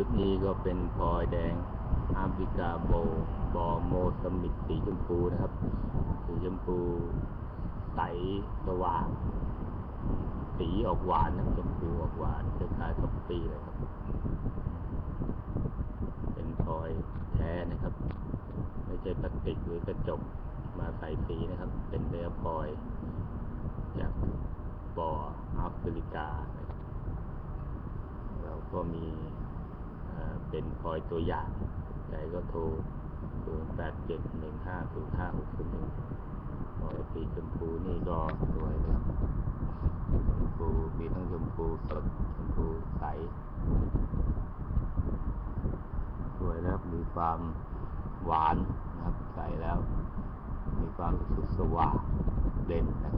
ชุดนี้ก็เป็นพลอยแดงอาร์บิกาโบบอโมสมิดสีชมพูนะครับ สีชมพูใสสว่าง สีออกหวานนะชมพูออกหวานคล้ายๆท็อปปี้เลยครับ เป็นพลอยแท้นะครับ ไม่ใช่พลาสติกหรือกระจกมาใส่สีนะครับ เป็นเนื้อพลอยจากบ่อแอฟริกานะครับเราก็มี เป็นพลอยตัวอย่างใจก็โทร 0 8 7 1 5 0 5 6 0 1พลอยสีชมพูนี่ก็สวยนะครับชมพูมีทั้งชมพูสดชมพูใส สวยแล้วมีความหวานนะครับ ใส่แล้ว มีความสึกสว่างเด่นนะครับ